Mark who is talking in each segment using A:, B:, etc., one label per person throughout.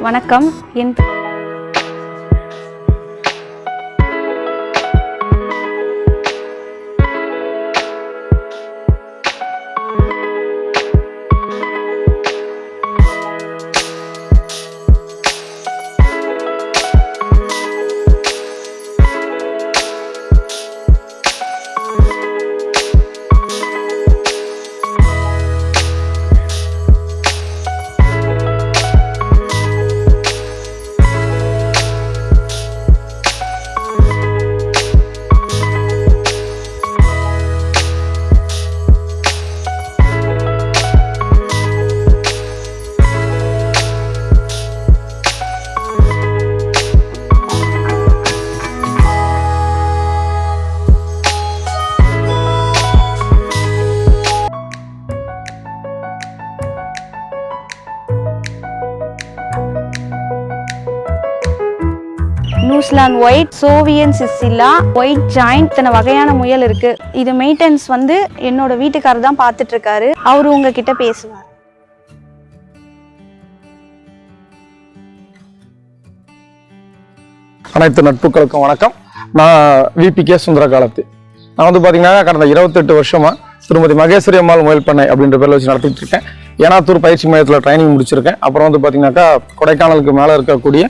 A: வணக்கம். என் இஸ்லான் white Soviet chinchilla white giant இத்தனை வகையான முயல் இருக்கு. இது மெயின்டெனன்ஸ் வந்து என்னோட வீட்டுக்காரர் தான் பார்த்துட்டு இருக்காரு அவர் உங்ககிட்ட பேசுவார்.
B: அனைத்து நட்புகளுக்கும் வணக்கம். நான் விபி கே சுந்தர காலத்து நான் வந்து பார்த்தீங்கன்னா கடந்த இருபத்தெட்டு வருஷமா திருமதி மகேஸ்வரி அம்மாள் முயல் பண்ணை அப்படின்ற பேரில் வச்சு நடத்திட்டு இருக்கேன். ஏனாத்தூர் பயிற்சி மையத்தில் ட்ரைனிங் முடிச்சிருக்கேன். அப்புறம் வந்து பார்த்தீங்கன்னாக்கா கொடைக்கானலுக்கு மேலே இருக்கக்கூடிய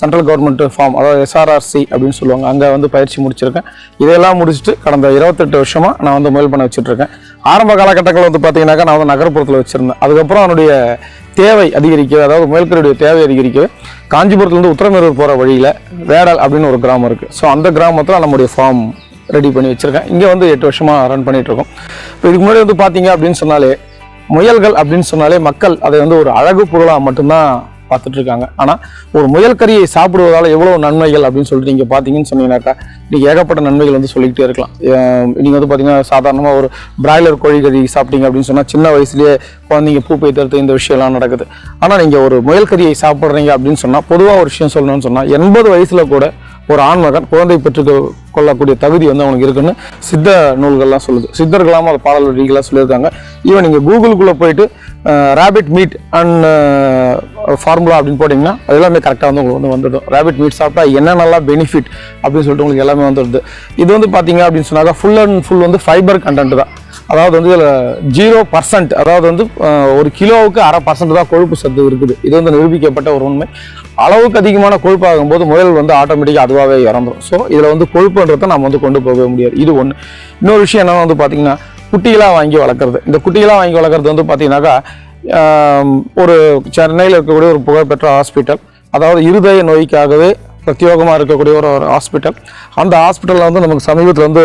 B: சென்ட்ரல் கவர்மெண்ட் ஃபார்ம் அதாவது எஸ்ஆர்ஆர்சி அப்படின்னு சொல்லுவாங்க. அங்கே வந்து பயிற்சி முடிச்சிருக்கேன். இதெல்லாம் முடிச்சுட்டு கடந்த இருபத்தெட்டு வருஷமாக நான் வந்து முயல் பண்ண வச்சுட்ருக்கேன் ஆரம்ப காலகட்டங்களில் வந்து பார்த்தீங்கன்னாக்கா நான் வந்து நகர்ப்புறத்தில் வச்சுருந்தேன். அதுக்கப்புறம் அதனுடைய தேவை அதிகரிக்க அதாவது முயல்களுடைய தேவை அதிகரிக்கிறது காஞ்சிபுரத்துலேருந்து உத்தரமேரூர் போகிற வழியில் வேடல் அப்படின்னு ஒரு கிராமம் இருக்குது ஸோ அந்த கிராமத்தில் நம்முடைய ஃபார்ம் ரெடி பண்ணி வச்சுருக்கேன். இங்கே வந்து எட்டு வருஷமாக ரன் பண்ணிகிட்ருக்கோம் இப்போ இதுக்கு முன்னாடி வந்து பார்த்தீங்க அப்படின்னு சொன்னாலே முயல்கள் அப்படின்னு சொன்னாலே மக்கள் அதை வந்து ஒரு அழகு பொருளாக மட்டும்தான் பார்த்துட்டு இருக்காங்க ஆனால் ஒரு முயல் கறியை சாப்பிடுவதால் எவ்வளோ நன்மைகள் அப்படின்னு சொல்லிட்டு நீங்கள் பார்த்தீங்கன்னு சொன்னீங்கன்னாக்கா நீங்கள் ஏகப்பட்ட நன்மைகள் வந்து சொல்லிக்கிட்டே இருக்கலாம். நீங்கள் வந்து பார்த்தீங்கன்னா சாதாரணமாக ஒரு பிராய்லர் கோழி கறி சாப்பிட்டீங்க அப்படின்னு சொன்னால் சின்ன வயசுலேயே குழந்தைங்க பூ வைத்தெடுத்து இந்த விஷயம்லாம் நடக்குது. ஆனால் நீங்கள் ஒரு முயல் கறியை சாப்பிட்றீங்க அப்படின்னு சொன்னால் பொதுவாக ஒரு விஷயம் சொல்லணும்னு சொன்னால் எண்பது வயசில் கூட ஒரு ஆண்மகன் குழந்தை பெற்று கொள்ளக்கூடிய தகுதி வந்து அவனுக்கு இருக்குன்னு சித்த நூல்கள்லாம் சொல்லுது. சித்தர்களாமல் அது பாடல் வரிகளாக சொல்லியிருக்காங்க. ஈவன் நீங்கள் கூகுளுக்குள்ளே போயிட்டு ரேபிட் மீட் அண்ட் ஃபார்முலா அப்படின்னு போட்டிங்கன்னா அது எல்லாமே கரெக்டாக வந்து உங்களுக்கு வந்து வந்துடும். ரேபிட் மீட் சாப்பிட்டா என்னென்னலாம் பெனிஃபிட் அப்படின்னு சொல்லிட்டு உங்களுக்கு எல்லாமே வந்துடுது. இது வந்து பார்த்தீங்க அப்படின்னு சொன்னாக்கா ஃபுல் அண்ட் ஃபுல் வந்து ஃபைபர் கண்டென்ட் தான். அதாவது வந்து இதில் ஜீரோ பர்சன்ட் அதாவது வந்து ஒரு கிலோவுக்கு அரை பர்சன்ட் தான் கொழுப்பு சத்து இருக்குது. இது வந்து நிரூபிக்கப்பட்ட ஒரு உண்மை. அளவுக்கு அதிகமான கொழுப்பு ஆகும்போது முதல் வந்து ஆட்டோமேட்டிக்காக அதுவாகவே இறந்துடும் ஸோ இதில் வந்து கொழுப்புன்றதை நம்ம வந்து கொண்டு போகவே முடியாது. இது ஒன்று இன்னொரு விஷயம் என்னென்னா வந்து பார்த்தீங்கன்னா குட்டிகளாக வாங்கி வளர்க்குறது. இந்த குட்டிகளாக வாங்கி வளர்க்குறது வந்து பார்த்தீங்கன்னாக்கா ஒரு சென்னையில் இருக்கக்கூடிய ஒரு புகழ்பெற்ற ஹாஸ்பிட்டல் அதாவது இருதய நோய்க்காகவே பிரத்யோகமாக இருக்கக்கூடிய ஒரு ஒரு ஹாஸ்பிட்டல் அந்த ஹாஸ்பிட்டலில் வந்து நமக்கு சமீபத்தில் வந்து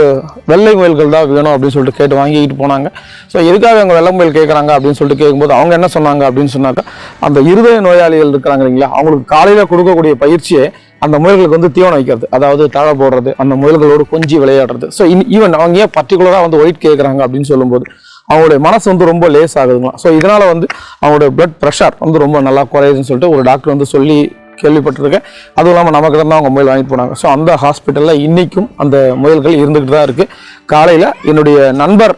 B: வெள்ளை முயல்கள் தான் வேணும் அப்படின்னு சொல்லிட்டு கேட்டு வாங்கிக்கிட்டு போனாங்க. ஸோ எதுக்காக அவங்க வெள்ளை முயல் கேட்குறாங்க அப்படின்னு சொல்லிட்டு கேட்கும்போது அவங்க என்ன சொன்னாங்க அப்படின்னு சொன்னாக்கா அந்த இருதய நோயாளிகள் இருக்கிறாங்க இல்லைங்களா அவங்களுக்கு காலையில் கொடுக்கக்கூடிய பயிற்சியை அந்த முயல்களுக்கு வந்து தீவனம் வைக்கிறது. அதாவது தழை போடுறது அந்த முயல்களோடு கொஞ்சி விளையாடுறது. ஸோ ஈவன் அவங்க ஏன் பர்டிகுலராக வந்து ஒயிட் கேட்குறாங்க அப்படின்னு சொல்லும்போது அவங்களுடைய மனசு வந்து ரொம்ப லேஸ் ஆகுதுங்களாம். ஸோ இதனால் வந்து அவங்களுடைய பிளட் ப்ரெஷர் வந்து ரொம்ப நல்லா குறையுதுன்னு சொல்லிட்டு ஒரு டாக்டர் வந்து சொல்லி கேள்விப்பட்டிருக்கேன். அதுவும் இல்லாமல் நமக்கு தான் அவங்க முயல் வாங்கிட்டு போனாங்க. ஸோ அந்த ஹாஸ்பிட்டலில் இன்றைக்கும் அந்த முயல்கள் இருந்துக்கிட்டு தான் இருக்குது காலையில் என்னுடைய நண்பர்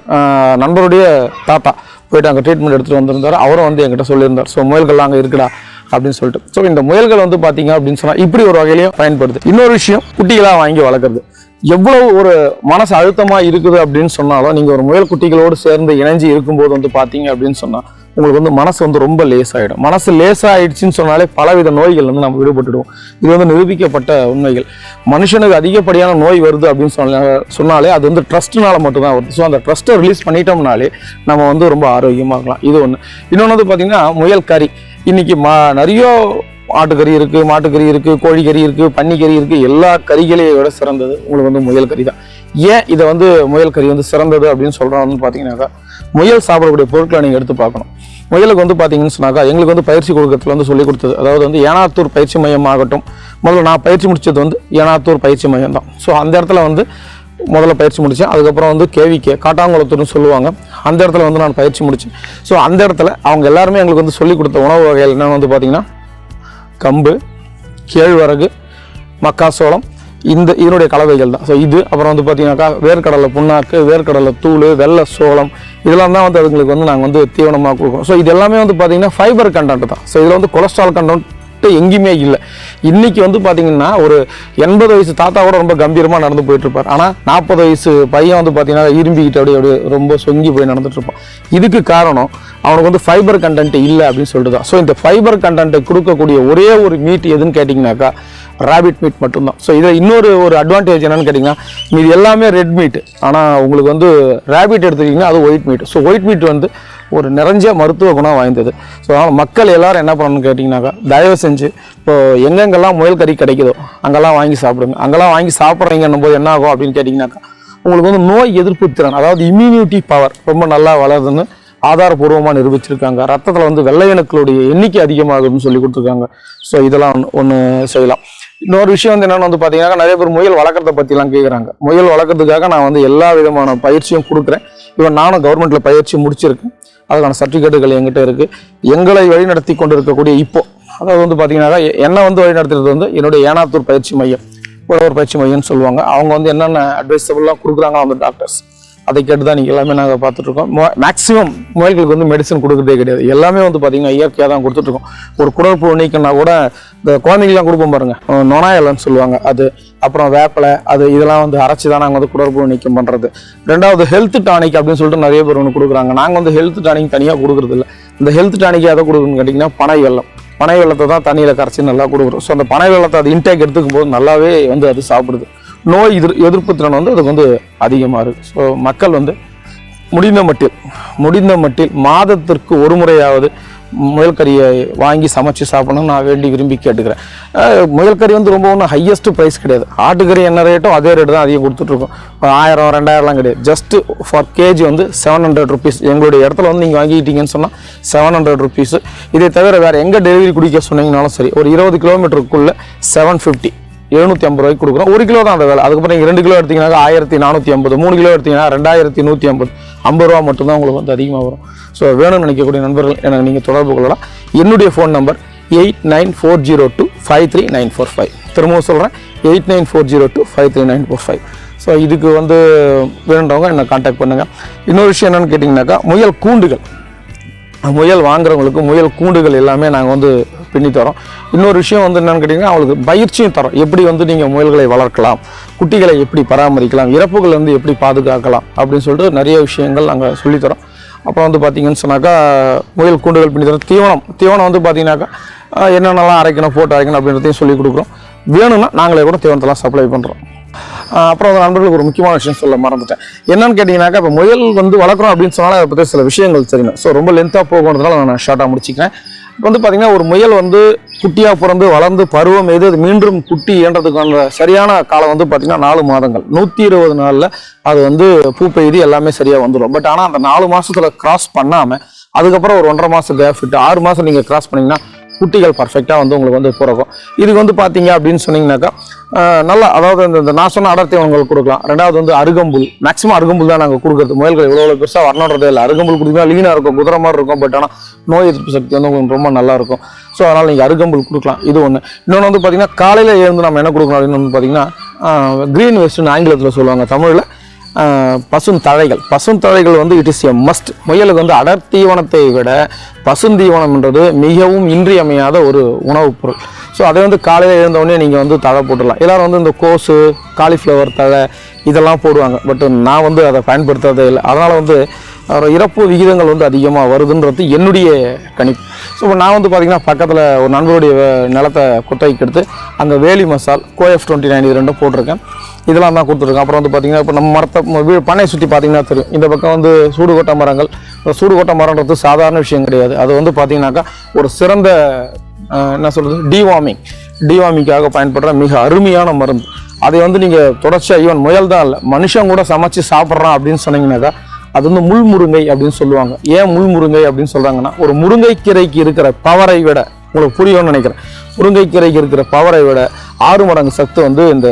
B: நண்பருடைய தாத்தா போயிட்டு அங்கே ட்ரீட்மெண்ட் எடுத்துகிட்டு வந்திருந்தார். அவரும் வந்து என்கிட்ட சொல்லியிருந்தார். ஸோ முயல்கள்லாம் அங்கே இருக்குடா அப்படின்னு சொல்லிட்டு. ஸோ இந்த முயல்கள் வந்து பார்த்தீங்க அப்படின்னு சொன்னால் இப்படி ஒரு வகையிலையும் பயன்படுது. இன்னொரு விஷயம் குட்டிகளாக வாங்கி வளர்க்குறது. எவ்வளவு ஒரு மனசு அழுத்தமா இருக்குது அப்படின்னு சொன்னாலும் நீங்க ஒரு முயல் குட்டிகளோடு சேர்ந்து இணைஞ்சு இருக்கும்போது வந்து பாத்தீங்க அப்படின்னு சொன்னா உங்களுக்கு வந்து மனசு வந்து ரொம்ப லேஸ் ஆகிடும் மனசு லேஸ் ஆகிடுச்சின்னு சொன்னாலே பலவித நோய்கள் வந்து நம்ம விடுபட்டுடுவோம். இது வந்து நிரூபிக்கப்பட்ட உண்மைகள். மனுஷனுக்கு அதிகப்படியான நோய் வருது அப்படின்னு சொன்ன சொன்னாலே அது வந்து ட்ரஸ்ட்னால மட்டும்தான் வருது. ஸோ அந்த ட்ரஸ்ட்டை ரிலீஸ் பண்ணிட்டோம்னாலே நம்ம வந்து ரொம்ப ஆரோக்கியமாக இருக்கலாம். இது ஒன்று இன்னொன்று வந்து பார்த்தீங்கன்னா முயல் கறி. இன்னைக்கு மா நிறைய ஆட்டுக்கறி இருக்குது மாட்டுக்கறி இருக்குது கோழிக்கறி இருக்குது பன்னிக்கறி இருக்குது எல்லா கறிகளையும் விட சிறந்தது. உங்களுக்கு வந்து முயல் கறி தான். ஏன் இதை வந்து முயல் கறி வந்து சிறந்தது அப்படின்னு சொல்கிறோம்னு பார்த்தீங்கன்னாக்கா முயல் சாப்பிடக்கூடிய பொருட்களை நீங்கள் எடுத்து பார்க்கணும். முயலுக்கு வந்து பார்த்தீங்கன்னு சொன்னாக்கா எங்களுக்கு வந்து பயிற்சி கொடுக்கறதுல வந்து சொல்லிக் கொடுத்தது. அதாவது வந்து ஏனாத்தூர் பயிற்சி மையம் ஆகட்டும். முதல்ல நான் பயிற்சி முடித்தது வந்து ஏனாத்தூர் பயிற்சி மையம் தான். ஸோ அந்த இடத்துல வந்து முதல்ல பயிற்சி முடித்தேன் அதுக்கப்புறம் வந்து கேவிக்கே காட்டாங்குளத்தூர்னு சொல்லுவாங்க. அந்த இடத்துல வந்து நான் பயிற்சி முடித்தேன் ஸோ அந்த இடத்துல அவங்க எல்லாருமே எங்களுக்கு வந்து சொல்லிக் கொடுத்த உணவு வகைகள் என்னென்னு வந்து பார்த்தீங்கன்னா கம்பு கேழ்வரகு மக்காசோளம் இந்த இதனுடைய கலவைகள் தான். ஸோ இது அப்புறம் வந்து பார்த்தீங்கன்னாக்கா வேர்க்கடலை புண்ணாக்கு வேர்க்கடலை தூள் வெள்ளை சோளம் இதெல்லாம் தான் வந்து அதுங்களுக்கு வந்து நாங்கள் வந்து தீவனமாக கொடுக்குறோம். ஸோ இது எல்லாமே வந்து பார்த்தீங்கன்னா ஃபைபர் கண்டென்ட் தான். ஸோ இதில் வந்து கொலஸ்ட்ரால் கண்டென்ட் மட்டும் எங்கேயுமே இல்லை. இன்னைக்கு வந்து பார்த்தீங்கன்னா ஒரு எண்பது வயசு தாத்தா கூட ரொம்ப கம்பீரமாக நடந்து போயிட்டு இருப்பார் ஆனால் நாற்பது வயசு பையன் வந்து பார்த்தீங்கன்னா இரும்பிக்கிட்டு அப்படியே அப்படியே ரொம்ப சொங்கி போய் நடந்துட்டு இருப்பான் இதுக்கு காரணம் அவனுக்கு வந்து ஃபைபர் கண்டென்ட் இல்லை அப்படின்னு சொல்லிட்டு தான் ஸோ இந்த ஃபைபர் கண்டென்ட்டை கொடுக்கக்கூடிய ஒரே ஒரு மீட் எதுன்னு கேட்டிங்கனாக்கா ராபிட் மீட் மட்டும்தான். ஸோ இதில் இன்னொரு ஒரு அட்வான்டேஜ் என்னென்னு கேட்டிங்கன்னா இது எல்லாமே ரெட் மீட் ஆனால் உங்களுக்கு வந்து ரேபிட் எடுத்துக்கிட்டிங்கன்னா அது white meat so white meat வந்து ஒரு நிறைஞ்ச மருத்துவ குணம் வாய்ந்தது. ஸோ அதனால் மக்கள் எல்லோரும் என்ன பண்ணணும்னு கேட்டிங்கனாக்கா தயவு செஞ்சு இப்போது எங்கெங்கெல்லாம் முயல் கறி கிடைக்குதோ அங்கெல்லாம் வாங்கி சாப்பிடுங்க. அங்கெல்லாம் வாங்கி சாப்பிட்றீங்கன்னும் போது என்ன ஆகும் அப்படின்னு கேட்டிங்கனாக்கா உங்களுக்கு வந்து நோய் எதிர்ப்பு திறன் அதாவது இம்யூனிட்டி பவர் ரொம்ப நல்லா வளருதுன்னு ஆதாரபூர்வமாக நிரூபிச்சிருக்காங்க. ரத்தத்தில் வந்து வெள்ளையணுக்களுடைய எண்ணிக்கை அதிகமாகுதுன்னு சொல்லி கொடுத்துருக்காங்க. ஸோ இதெல்லாம் ஒன்று செய்யலாம். இன்னொரு விஷயம் வந்து என்னென்னு வந்து பார்த்தீங்கன்னா நிறைய பேர் முயல் வளர்க்குறத பற்றிலாம் கேட்குறாங்க முயல் வளர்க்குறதுக்காக நான் வந்து எல்லா விதமான பயிற்சியும் கொடுக்குறேன். இப்போ நானும் கவர்மெண்ட்டில் பயிற்சி முடிச்சிருக்கேன். அதுக்கான சர்டிஃபிகேட்டுகள் என்கிட்ட இருக்குது எங்களை வழிநடத்தி கொண்டு இருக்கக்கூடிய இப்போ அதாவது வந்து பார்த்தீங்கன்னாக்கா என்னை வந்து வழிநடத்துறது வந்து என்னுடைய ஏனாத்தூர் பயிற்சி மையம் உழவர் பயிற்சி மையம்னு சொல்லுவாங்க. அவங்க வந்து என்னென்ன அட்வைஸபிளாக கொடுக்குறாங்க அந்த டாக்டர்ஸ் அதை கேட்டு தான் நீங்கள் எல்லாமே நாங்கள் பார்த்துட்ருக்கோம். மேக்ஸிமம் முயல்களுக்கு வந்து மெடிசன் கொடுக்குறதே கிடையாது. எல்லாமே வந்து பார்த்திங்கன்னா இயற்கையாக தான் கொடுத்துட்ருக்கோம். ஒரு குடற்புழு நீக்கம்னா கூட இந்த குழந்தைங்களாம் கொடுப்போம் பாருங்கள் நொனாயிலன்னு சொல்லுவாங்க அது. அப்புறம் வேப்பிலை அது இதெல்லாம் வந்து அரைச்சி தான் நாங்கள் வந்து குடற்புழு நீக்கம் பண்ணுறது ரெண்டாவது ஹெல்த் டானிக் அப்படின்னு சொல்லிட்டு நிறைய பேர் ஒன்று கொடுக்குறாங்க. நாங்கள் வந்து ஹெல்த் டானிக் தனியாக கொடுக்குறது இல்லை. இந்த ஹெல்த் டானிக் எதை கொடுக்குறோன்னு கேட்டிங்கன்னா பனை வெள்ளம் பனை வெள்ளத்தை தான் தண்ணியில் கரைச்சி நல்லா கொடுக்குறோம். ஸோ அந்த பனை வெள்ளத்தை அது இன்டேக் எடுத்துக்கும் போது நல்லாவே வந்து அது சாப்பிடுது. நோய் எதிர் எதிர்ப்பு திறன் வந்து அதுக்கு வந்து அதிகமாக இருக்குது ஸோ மக்கள் வந்து முடிந்த மட்டில் முடிந்த மட்டில் மாதத்திற்கு ஒரு முறையாவது முயல் கறியை வாங்கி சமைச்சு சாப்பிடணும்னு நான் வேண்டி விரும்பி கேட்டுக்கிறேன். அஹ் முயல் கறி வந்து ரொம்ப ஒன்றும் ஹையஸ்ட் ப்ரைஸ் கிடையாது. ஆட்டுக்கறி என்ன ரேட்டோ அதே ரேட்டு தான் அதிகம் கொடுத்துட்ருக்கோம் இப்போ ஆயிரம் ரெண்டாயிரம்லாம் கிடையாது. ஜஸ்ட்டு ஃபார் கேஜி வந்து செவன் ஹண்ட்ரட் ருபீஸ் எங்களுடைய இடத்துல வந்து நீங்கள் வாங்கிக்கிட்டீங்கன்னு சொன்னால் செவன் ஹண்ட்ரட் ருபீஸ் இதை தவிர வேறு எங்கே டெலிவரி குடிக்க சொன்னீங்கனாலும் சரி ஒரு இருபது கிலோமீட்டருக்குள்ளே செவன் ஃபிஃப்டி எழுநூற்றி ஐம்பது ரூபாய்க்கு கொடுக்குறோம். ஒரு கிலோ தான் அந்த வேலை. அதுக்கப்புறம் நீங்கள் ரெண்டு கிலோ எடுத்தீங்கன்னா ஆயிரத்தி நானூற்றி ஐம்பது மூணு கிலோ எடுத்தீங்கன்னா ரெண்டாயிரத்தி நூற்றி ஐம்பது ஐம்பது ரூபா மட்டும்தான் உங்களுக்கு வந்து அதிகமாக வரும். ஸோ வேணும்னு நினைக்கக்கூடிய நண்பர்கள் எனக்கு நீங்கள் தொடர்பு கொள்ளலாம். என்னுடைய phone number eight nine four zero two five three nine four five. திரும்பவும் சொல்கிறேன் eight nine four zero two five three nine four five. So இதுக்கு வந்து வேணுன்றவங்க என்னை காண்டாக்ட் பண்ணுங்கள் இன்னொரு விஷயம் என்னென்னு கேட்டிங்கனாக்கா முயல் கூண்டுகள். முயல் வாங்குறவங்களுக்கு முயல் கூண்டுகள் எல்லாமே நாங்கள் வந்து பின்னி தரோம். இன்னொரு விஷயம் வந்து என்னென்னு கேட்டிங்கன்னா அவங்களுக்கு பயிற்சியும் தரோம். எப்படி வந்து நீங்கள் முயல்களை வளர்க்கலாம் குட்டிகளை எப்படி பராமரிக்கலாம் இறப்புகள் வந்து எப்படி பாதுகாக்கலாம் அப்படின்னு சொல்லிட்டு நிறைய விஷயங்கள் நாங்கள் சொல்லித்தரோம். அப்புறம் வந்து பார்த்திங்கன்னு சொன்னாக்கா முயல் கூண்டுகள் பின்னி தரோம். தீவனம் தீவனம் வந்து பார்த்தீங்கன்னாக்கா என்னென்னலாம் அரைக்கணும் போட்டு அரைக்கணும் அப்படின்றதையும் சொல்லி கொடுக்குறோம். வேணும்னா நாங்களே கூட தீவனத்தெல்லாம் சப்ளை பண்ணுறோம் அப்புறம் வந்து நண்பர்களுக்கு ஒரு முக்கியமான விஷயம் சொல்ல மறந்துட்டேன். என்னன்னு கேட்டிங்கனாக்கா இப்போ முயல் வந்து வளர்க்குறோம் அப்படின்னு சொன்னாலும் அதை பற்றி சில விஷயங்கள் தெரியணும் ஸோ ரொம்ப லென்த்தாக போகிறதுனால நான் ஷார்ட்டாக முடிச்சிக்கிறேன். இப்போ வந்து பார்த்தீங்கன்னா ஒரு முயல் வந்து குட்டியாக பிறந்து வளர்ந்து பருவம் எது அது மீண்டும் குட்டி ஏன்றதுக்கான சரியான காலம் வந்து பார்த்தீங்கன்னா நாலு மாதங்கள். நூற்றி இருபது நாளில் அது வந்து பூ பெய்து எல்லாமே சரியாக வந்துடும். பட் ஆனால் அந்த நாலு மாதத்தில் கிராஸ் பண்ணாமல் அதுக்கப்புறம் ஒரு ஒன்றரை மாதம் கேப் விட்டு ஆறு மாதம் நீங்கள் கிராஸ் பண்ணிங்கன்னா குட்டிகள் பர்ஃபெக்டாக வந்து உங்களுக்கு வந்து பிறக்கும். இதுக்கு வந்து பார்த்தீங்க அப்படின்னு சொன்னீங்கன்னாக்கா நல்லா அதாவது இந்த இந்த நான் சொன்ன அடர்த்தி அவங்களுக்கு கொடுக்கலாம். ரெண்டாவது வந்து அருகம்புல். மேக்ஸிமம் அருகம்புல் தான் நாங்கள் கொடுக்குறது. முயல்கள் இவ்வளோ இவ்வளோ பெருசாக வரணுன்றதே இல்லை. அருகம்புல் கொடுத்தா லீனாக இருக்கும் குதிரை மாதிரி இருக்கும். பட் ஆனால் நோய் எதிர்ப்பு சக்தி வந்து உங்களுக்கு ரொம்ப நல்லா இருக்கும். ஸோ அதனால் நீங்கள் அருகம்புல் கொடுக்கலாம். இது ஒன்று இன்னொன்று வந்து பார்த்தீங்கன்னா காலையில் எழுந்து நம்ம என்ன கொடுக்கணும் அப்படின்னு வந்து பார்த்தீங்கன்னா க்ரீன் வெஸ்ட்னு ஆங்கிலத்தில் சொல்லுவாங்க தமிழில். பசும் தழைகள். பசும் தழைகள் வந்து இட் இஸ் எ மஸ்ட் முயலுக்கு வந்து அடர் தீவனத்தை விட பசுந்தீவனம்ன்றது மிகவும் இன்றியமையாத ஒரு உணவுப் பொருள். ஸோ அதை வந்து காலையில் எழுந்தவுடனே நீங்கள் வந்து தழை போட்டுடலாம். எல்லோரும் வந்து இந்த கோஸு காலிஃப்ளவர் தழை இதெல்லாம் போடுவாங்க. பட் நான் வந்து அதை பயன்படுத்துறதே இல்லை. அதனால் வந்து இறப்பு விகிதங்கள் வந்து அதிகமாக வருதுன்றது என்னுடைய கணிப்பு. ஸோ இப்போ நான் வந்து பார்த்திங்கன்னா பக்கத்தில் ஒரு நண்பருடைய நிலத்தை குத்தகைக்கு எடுத்து அங்கே வேலி மசால் கோஎஃப் டுவெண்ட்டி நைன் இது ரெண்டும் போட்டிருக்கேன். இதெல்லாம் தான் கொடுத்துருக்கேன். அப்புறம் வந்து பார்த்தீங்கன்னா இப்போ நம்ம மரத்தை வீ பண்ணையை சுற்றி பார்த்திங்கன்னா தெரியும். இந்த பக்கம் வந்து சூடுகோட்ட மரங்கள். சூடுகோட்ட மரன்றது மரம்ன்றது சாதாரண விஷயம் கிடையாது. அது வந்து பார்த்தீங்கன்னாக்கா ஒரு சிறந்த என்ன சொல்கிறது டிவார்மிங் டிவார்மிங்காக பயன்படுற மிக அருமையான மருந்து. அதை வந்து நீங்கள் தொடர்ச்சியாக ஈவன் முயல் தான் இல்லை மனுஷன் கூட சமைச்சு சாப்பிட்றான் அப்படின்னு சொன்னீங்கன்னாக்கா அது வந்து முள் முருங்கை அப்படின்னு சொல்லுவாங்க. ஏன் முள் முருங்கை அப்படின்னு சொல்கிறாங்கன்னா ஒரு முருங்கைக்கீரைக்கு இருக்கிற பவரை விட உங்களுக்கு புரியும்னு நினைக்கிறேன். முருங்கைக்கீரைக்கு இருக்கிற பவரை விட ஆறு மடங்கு சத்து வந்து இந்த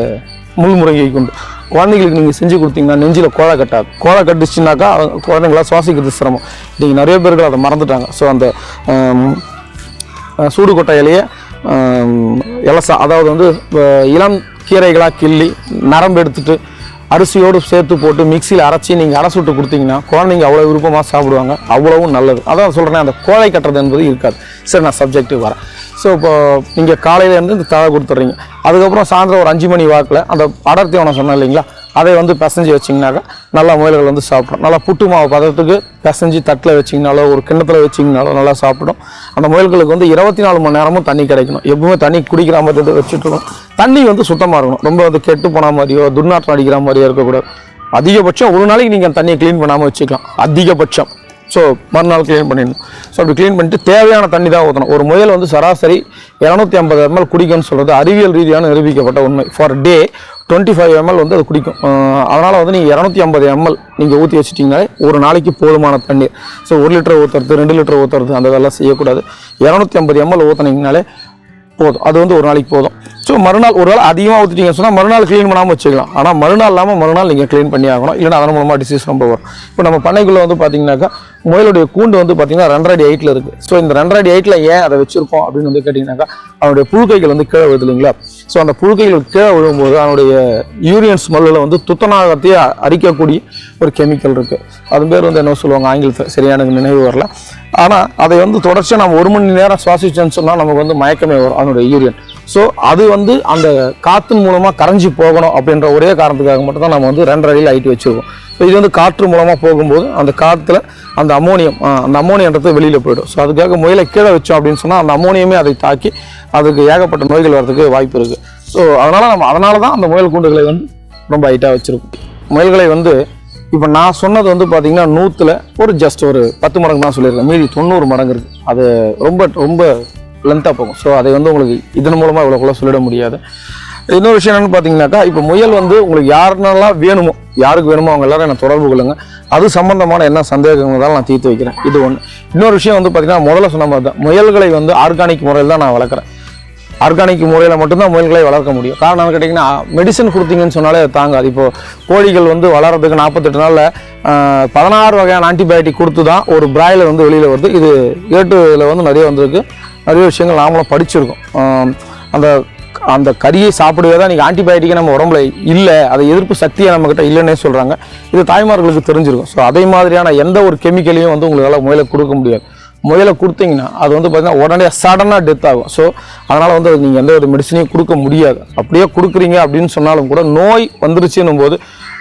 B: முள் முருங்கைக்கு உண்டு. குழந்தைங்களுக்கு நீங்கள் செஞ்சு கொடுத்தீங்கன்னா நெஞ்சில் கோழை கட்டாது. கோழை கட்டுச்சுனாக்கா அவங்க குழந்தைங்களா சுவாசிக்கிறது சிரமம். நீங்கள் நிறைய பேர்கள் அதை மறந்துட்டாங்க. ஸோ அந்த சூடு கொட்டை இலையை இலசா அதாவது வந்து இளம் கீரைகளாக கிள்ளி நரம்பு எடுத்துட்டு அரிசியோடு சேர்த்து போட்டு மிக்சியில் அரைச்சி நீங்கள் அரைச்சு விட்டு கொடுத்தீங்கன்னா குழந்தைங்க அவ்வளோ விருப்பமாக சாப்பிடுவாங்க அவ்வளவும் நல்லது. அதான் சொல்கிறேன் அந்த கோழை கட்டுறது என்பது இருக்காது. சரி நான் சப்ஜெக்ட்டுக்கு வரேன். ஸோ இப்போ நீங்கள் காலையிலேருந்து இந்த தழை கொடுத்துட்றீங்க. அதுக்கப்புறம் சாயந்தரம் ஒரு அஞ்சு மணி வாக்கில் அந்த அடர்த்தி அவனை சொன்னேன் இல்லைங்களா அதை வந்து பிசைஞ்சு வச்சிங்கனாக்கா நல்லா முயல்கள் வந்து சாப்பிடும். நல்லா புட்டு மாவு பதத்துக்கு பிசைஞ்சு தட்டில் வச்சிங்கனாலோ ஒரு கிண்ணத்தில் வச்சிங்கனாலோ நல்லா சாப்பிடும். அந்த முயல்களுக்கு வந்து இருபத்தி நாலு மணி நேரமும் தண்ணி கிடைக்கணும். எப்பவுமே தண்ணி குடிக்கிற மாதிரி வச்சிட்டுருக்கும் தண்ணி வந்து சுத்தமாக இருக்கணும். ரொம்ப வந்து கெட்டு போன மாதிரியோ துர்நாற்றம் அடிக்கிற மாதிரியோ இருக்கக்கூடாது. அதிகபட்சம் ஒரு நாளைக்கு நீங்கள் தண்ணியை க்ளீன் பண்ணாமல் வச்சுக்கலாம். அதிகபட்சம். ஸோ மறுநாள் க்ளீன் பண்ணிடணும். ஸோ அப்படி க்ளீன் பண்ணிட்டு தேவையான தண்ணி தான் ஊற்றணும் ஒரு முயல் வந்து சராசரி இரநூத்தி ஐம்பது எம்எல் குடிக்கணும்னு சொல்கிறது அறிவியல் ரீதியான நிரூபிக்கப்பட்ட உண்மை. For day twenty five ml வந்து அது குடிக்கும். அதனால் வந்து நீங்கள் இரநூத்தி ஐம்பது எம்எல் நீங்கள் ஊற்றி வச்சிட்டிங்கனாலே ஒரு நாளைக்கு போதுமான தண்ணீர். ஸோ ஒரு லிட்டர் ஊற்றுறது ரெண்டு லிட்டர் ஊற்றுறது அந்த இதெல்லாம் செய்யக்கூடாது. இரநூத்தி ஐம்பது எம்எல் ஊற்றுனீங்கனாலே போதும். அது வந்து ஒரு நாளைக்கு போதும். ஸோ மறுநாள் ஒரு நாள் அதிகமாக ஊற்றிட்டீங்கன்னு சொன்னால் மறுநாள் க்ளீன் பண்ணாமல் வச்சுக்கலாம். ஆனால் மறுநாள் இல்லாமல் மறுநாள் நீங்கள் க்ளீன் பண்ணி ஆகணும். இல்லைன்னா அதன் மூலமாக டிசீஸ் ரொம்ப வரும். இப்போ நம்ம பண்ணைக்குள்ளே வந்து பார்த்தீங்கன்னாக்கா முயலுடைய கூண்டு வந்து பார்த்தீங்கன்னா ரெண்டரை அடி ஹைட்டில் இருக்குது ஸோ இந்த ரெண்டரை அடி ஹைட்டில் ஏன் அதை வச்சுருக்கோம் அப்படின்னு வந்து கேட்டிங்கனாக்கா அவனுடைய புழுக்கைகள் வந்து கீழே விழுது இல்லைங்களா? ஸோ அந்த புழுக்கைகள் கீழே விழும்போது அவனுடைய யூரியன் ஸ்மெல்லில் வந்து துத்தநாகத்தையே அரிக்கக்கூடிய ஒரு கெமிக்கல் இருக்குது அது பேர் வந்து என்ன சொல்லுவாங்க? ஆங்கிலத்தில் சரியான நினைவு வரல. ஆனால் அதை வந்து தொடர்ச்சியாக நம்ம ஒரு மணி நேரம் சுவாசிச்சோன்னு சொன்னால் நமக்கு வந்து மயக்கமே வரும் அதனுடைய யூரியன் ஸோ அது வந்து அந்த காற்றின் மூலமாக கரைஞ்சி போகணும் அப்படின்ற ஒரே காரணத்துக்காக மட்டும் தான் நம்ம வந்து ரெண்டரை அடியில் ஐட்டி வச்சுருக்கோம். ஸோ இது வந்து காற்று மூலமாக போகும்போது அந்த காற்றுல அந்த அமோனியம் அந்த அமோனியன்றது வெளியில் போயிடும். ஸோ அதுக்காக முயலை கீழே வச்சோம் அப்படின்னு சொன்னால் அந்த அமோனியமே அதை தாக்கி அதுக்கு ஏகப்பட்ட நோய்கள் வர்றதுக்கு வாய்ப்பு இருக்குது ஸோ அதனால் நம்ம அதனால தான் அந்த முயல் கூண்டுகளை வந்து ரொம்ப ஹைட்டாக வச்சுருக்கோம். முயல்களை வந்து இப்போ நான் சொன்னது வந்து பார்த்தீங்கன்னா நூற்றில் ஒரு ஜஸ்ட் ஒரு பத்து மடங்கு தான் சொல்லியிருக்கேன். மீதி தொண்ணூறு மடங்கு இருக்குது அது ரொம்ப ரொம்ப லென்த்தாக போகும். ஸோ அதை வந்து உங்களுக்கு இதன் மூலமாக இவ்வளோக்குள்ள சொல்லிட முடியாது. இன்னொரு விஷயம் என்னென்னு பார்த்தீங்கன்னாக்கா இப்போ முயல் வந்து உங்களுக்கு யாருனெல்லாம் வேணுமோ யாருக்கு வேணுமோ அவங்க எல்லாரும் என்ன தொடர்பு கொள்ளுங்க. அது சம்பந்தமான என்ன சந்தேகங்கள் நான் தீர்த்து வைக்கிறேன். இது ஒன்று இன்னொரு விஷயம் வந்து பார்த்தீங்கன்னா முதல்ல சொன்ன மாதிரி தான் முயல்களை வந்து ஆர்கானிக் முறையில் தான் நான் வளர்க்குறேன். ஆர்கானிக் முறையில் மட்டும்தான் முயல்களை வளர்க்க முடியும். காரணம் கேட்டிங்கன்னா மெடிசன் கொடுத்தீங்கன்னு சொன்னாலே அது தாங்காது. இப்போது கோழிகள் வந்து வளர்கிறதுக்கு நாற்பத்தெட்டு நாளில் பதினாறு வகையான ஆன்டிபயோட்டிக் கொடுத்து தான் ஒரு பிராய்லர் வந்து வெளியில் வருது. இது ஏட்டுல வந்து நிறைய வந்திருக்கு. நிறைய விஷயங்கள் நாமளும் படிச்சிருக்கோம். அந்த அந்த கறியை சாப்பிடுவே தான் நீங்கள் ஆன்டிபயோட்டிக்கே நம்ம உடம்புல இல்லை அதை எதிர்ப்பு சக்தியை நம்மக்கிட்ட இல்லைன்னே சொல்கிறாங்க இது தாய்மார்களுக்கு தெரிஞ்சிருக்கும். ஸோ அதே மாதிரியான எந்த ஒரு கெமிக்கலையும் வந்து உங்களால் முயலை கொடுக்க முடியாது. முயலை கொடுத்தீங்கன்னா அது வந்து பார்த்தீங்கன்னா உடனே சடனாக டெத் ஆகும். ஸோ அதனால் வந்து நீங்கள் எந்த ஒரு மெடிசனையும் கொடுக்க முடியாது. அப்படியே கொடுக்குறீங்க அப்படின்னு சொன்னாலும் கூட நோய் வந்துருச்சுன்னும் போது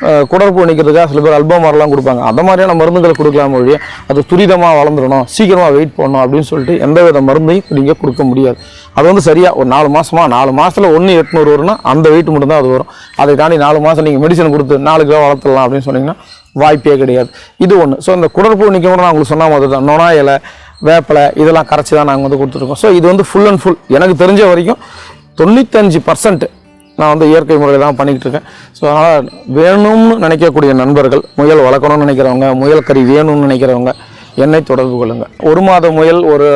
B: அஹ், குடற்பு நிற்கிறதுக்காக சில பேர் அல்பம் மாதிரிலாம் கொடுப்பாங்க. அந்த மாதிரியான மருந்துகளை கொடுக்கலாம் ஒழிய அது துரிதமாக வளர்ந்துடணும் சீக்கிரமாக வெயிட் பண்ணணும் அப்படின்னு சொல்லிட்டு எந்த வித மருந்தையும் நீங்கள் கொடுக்க முடியாது. அது வந்து சரியாக ஒரு நாலு மாதமாக நாலு மாதத்தில் ஒன்று எட்நூறு வரும்னா அந்த வெயிட் மட்டும்தான் அது வரும். அதை தாண்டி நாலு மாதம் நீங்கள் மெடிசன் கொடுத்து நாலு கிலோ வளர்த்துடலாம் அப்படின்னு சொன்னீங்கன்னா வாய்ப்பே கிடையாது. இது ஒன்று ஸோ இந்த குடற்பு நிற்க கூட நான் உங்களுக்கு சொன்ன மாதிரி தான் நொணா இலை வேப்பிலை இதெல்லாம் கரைச்சி தான் நாங்கள் வந்து கொடுத்துருக்கோம் ஸோ இது வந்து ஃபுல் அண்ட் ஃபுல் எனக்கு தெரிஞ்ச வரைக்கும் தொண்ணூத்தஞ்சு பர்சன்ட் நான் வந்து இயற்கை முறையில் தான் பண்ணிக்கிட்டு இருக்கேன். ஸோ அதனால் வேணும்னு நினைக்கக்கூடிய நண்பர்கள் முயல் வளர்க்கணும்னு நினைக்கிறவங்க முயல் கறி வேணும்னு நினைக்கிறவங்க என்னை தொடர்பு கொள்ளுங்கள் ஒரு மாத முயல் ஒரு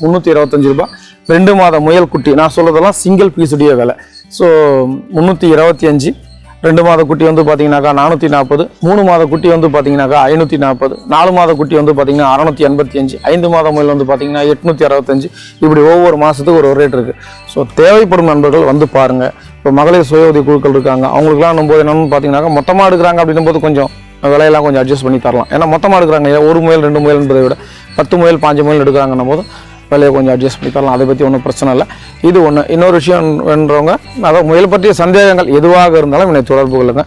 B: முந்நூற்றி இருபத்தஞ்சு ரூபா ரெண்டு மாத முயல் குட்டி. நான் சொல்கிறதெல்லாம் சிங்கிள் பீஸுடைய விலை. ஸோ முந்நூற்றி இருபத்தி அஞ்சு ரெண்டு மாத குட்டி வந்து பார்த்தீங்கன்னாக்கா நானூற்றி நாற்பது மூணு மாத குட்டி வந்து பார்த்தீங்கன்னாக்கா ஐநூற்றி நாற்பது நாலு மாத குட்டி வந்து பார்த்தீங்கன்னா அறநூற்றி எண்பத்தி அஞ்சு ஐந்து மாத முயல் வந்து பார்த்தீங்கன்னா எட்நூற்றி அறுபத்தஞ்சு. இப்படி ஒவ்வொரு மாதத்துக்கு ஒரு ஒரு ரேட் இருக்குது ஸோ தேவைப்படும் நண்பர்கள் வந்து பாருங்கள் இப்போ மகளிர் சுய உதவி குழுக்கள் இருக்காங்க. அவங்களுக்குலாம் போது என்னென்னு பார்த்தீங்கன்னாக்கா மொத்தமாக எடுக்கிறாங்க அப்படின்னும் போது கொஞ்சம் விலையெல்லாம் கொஞ்சம் அட்ஜஸ்ட் பண்ணி தரலாம். ஏன்னா மொத்தமாக எடுக்கிறாங்க ஒரு முயல் ரெண்டு முயல் என்பதை விட பத்து முயல் பாஞ்சு முயல் எடுக்கிறாங்கன்னும் போது விலையை கொஞ்சம் அட்ஜஸ்ட் பண்ணி தரலாம். அதை பற்றி ஒன்றும் பிரச்சனை இல்லை. இது ஒன்று இன்னொரு விஷயம் வேண்டவங்க அதாவது முயல் பற்றிய சந்தேகங்கள் எதுவாக இருந்தாலும் என்னை தொடர்பு கொள்ளுங்க.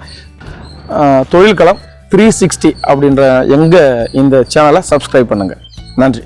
B: தொழில்களம் த்ரீ சிக்ஸ்டி அப்படின்ற எங்கள் இந்த சேனலை சப்ஸ்கிரைப் பண்ணுங்கள் நன்றி.